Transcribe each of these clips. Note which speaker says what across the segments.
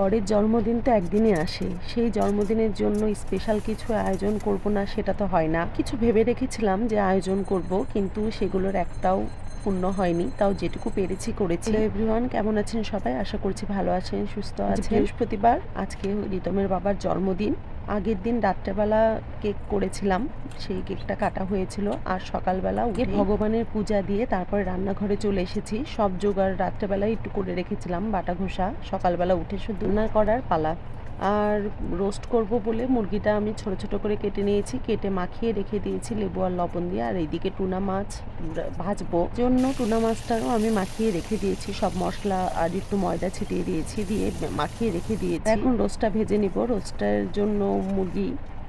Speaker 1: পরের জন্মদিন তো একদিনে আসে। সেই জন্মদিনের জন্য স্পেশাল কিছু আয়োজন করব না সেটা তো হয় না। কিছু ভেবে রেখেছিলাম যে আয়োজন করব কিন্তু সেগুলোর একটাও পূর্ণ হয়নি। তাও যেটুকু পেরেছি করেছি। এভরিওয়ান কেমন আছেন সবাই? আশা করছি ভালো আছেন সুস্থ আছেন। বৃহস্পতিবার। আজকে রিতমের বাবার জন্মদিন। আগের দিন রাত্রেবেলা কেক করেছিলাম সেই কেকটা কাটা হয়েছিল আর সকালবেলা উঠে ভগবানের পূজা দিয়ে তারপর রান্নাঘরে চলে এসেছি। সব জোগাড় রাত্রেবেলায় একটু করে রেখেছিলাম বাটা ঘোষা সকালবেলা উঠে শুধু রান্না করার পালা। আর রোস্ট করব বলে মুরগিটা আমি ছোট ছোট করে কেটে নিয়েছি, কেটে মাখিয়ে রেখে দিয়েছি লেবু আর লবণ দিয়ে। আর এইদিকে টুনা মাছ ভাজবো। জন্য টুনা মাছটাও আমি মাখিয়ে রেখে দিয়েছি। সব মশলা আর একটু ময়দা ছিটিয়ে দিয়েছি দিয়ে মাখিয়ে রেখে দিয়েছি। এখন রোস্টটা ভেজে নিব। রোস্টের জন্য মুরগি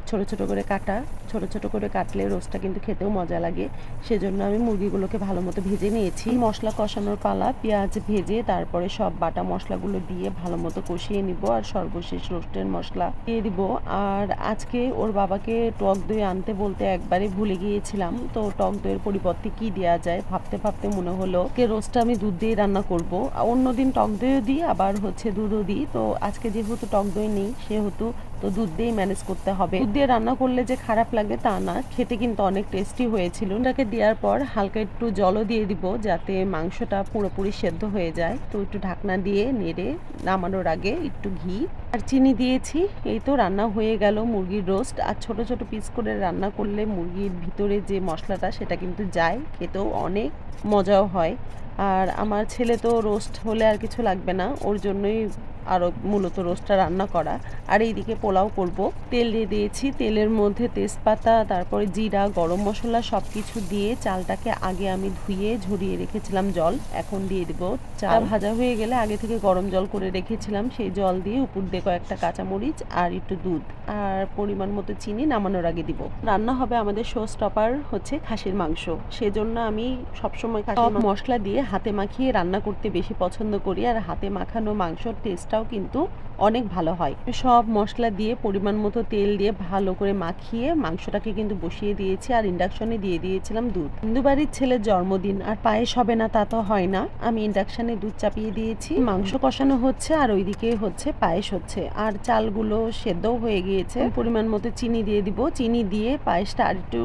Speaker 1: ছোট ছোট করে কাটা, ছোট ছোট করে কাটলে রোস্টটা কিন্তু খেতেও মজা লাগে। সেজন্য আমি মুরগিগুলোকে ভালো মতো ভেজে নিয়েছি। মশলা কষানোর পালা, পেঁয়াজ ভেজে তারপরে সব বাটা মশলাগুলো দিয়ে ভালো মতো কষিয়ে নিব আর সর্বশেষ রোস্টের মশলা দিয়ে দিব। আর আজকে ওর বাবাকে টক দই আনতে বলতে একবারে ভুলে গিয়েছিলাম। তো টক দইয়ের পরিবর্তে কি দেওয়া যায় ভাবতে ভাবতে মনে হলো কে রোস্টটা আমি দুধ দিয়ে রান্না করব। অন্যদিন টক দইও দিই, আবার হচ্ছে দুধও দিই। তো আজকে যেহেতু টক দই নেই, সেহেতু তো দুধ দিয়েই ম্যানেজ করতে হবে। দুধ দিয়ে রান্না করলে যে খারাপ লাগে তা না, খেতে কিন্তু অনেক টেস্টি হয়েছিল। ওটাকে দেওয়ার পর হালকা একটু জলও দিয়ে দিব যাতে মাংসটা পুরোপুরি সেদ্ধ হয়ে যায়। তো একটু ঢাকনা দিয়ে নেড়ে নামানোর আগে একটু ঘি আর চিনি দিয়েছি। এই তো রান্না হয়ে গেল মুরগির রোস্ট আর ছোট ছোট পিস করে রান্না করলে মুরগির ভিতরে যে মশলাটা সেটা কিন্তু যায়, খেতেও অনেক মজাও হয়। আর আমার ছেলে তো রোস্ট হলে আর কিছু লাগবে না, ওর জন্যই আরও মূলত রোস্টটা রান্না করা। আর এইদিকে পোলাও করব। তেল দিয়ে দিয়েছি। তেলের মধ্যে তেজপাতা তারপরে জিরা গরম মশলা সব কিছু দিয়ে চালটাকে আগে আমি ধুয়ে ঝরিয়ে রেখেছিলাম জল। এখন দিয়ে দেব চাল ভাজা হয়ে গেলে আগে থেকে গরম জল করে রেখেছিলাম। সেই জল দিয়ে উপর দিয়ে কয়েকটা কাঁচামরিচ আর একটু দুধ আর পরিমাণ মতো চিনি নামানোর আগে দিব। রান্না হবে আমাদের শো স্টপার হচ্ছে খাসির মাংস। সেজন্য আমি সবসময় সব মশলা দিয়ে হাতে মাখিয়ে রান্না করতে বেশি পছন্দ করি। আর হাতে মাখানো মাংসর টেস্টটাও কিন্তু অনেক ভালো হয়। সব মশলা দিয়ে, পরিমাণ মতো তেল দিয়ে ভালো করে মাখিয়ে মাংসটাকে কিন্তু বসিয়ে দিয়েছি আর ইন্ডাকশনে দিয়ে দিয়েছিলাম দুধ। হিন্দু বাড়ির ছেলের জন্মদিন, আর পায়েস হবে না তা তো হয় না। আমি ইন্ডাকশনে দুধ চাপিয়ে দিয়েছি। মাংস কষানো হচ্ছে আর ওইদিকে হচ্ছে পায়েস হচ্ছে। আর চালগুলো সেদ্ধও হয়ে গিয়েছে। পরিমাণ মতো চিনি দিয়ে দিব। চিনি দিয়ে পায়েসটা আর একটু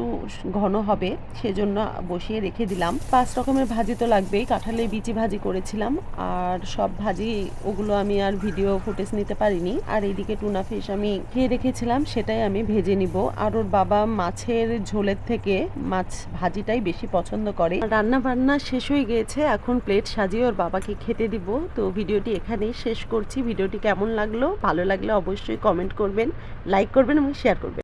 Speaker 1: ঘন হবে, সেজন্য বসিয়ে রেখে দিলাম। পাঁচ রকমের ভাজি তো লাগবেই। কাঁঠালের বিচি ভাজি করেছিলাম। আর সব ভাজি, ওগুলো আমি আর ভিডিও ফুটেজ নিতে পারিনি। আর এইদিকে টুনা ফিশ আমি খেয়ে রেখেছিলাম, সেটাই আমি ভেজে নিব। আর ওর বাবা মাছের ঝোলের থেকে মাছ ভাজিটাই বেশি পছন্দ করে। রান্না বান্না শেষ হয়ে গিয়েছে, এখন প্লেট সাজিয়ে ওর বাবাকে খেতে দিব। তো ভিডিওটি এখানেই শেষ করছি। ভিডিওটি কেমন লাগল, ভালো লাগলে অবশ্যই কমেন্ট করবেন লাইক করবেন এবং শেয়ার করবেন।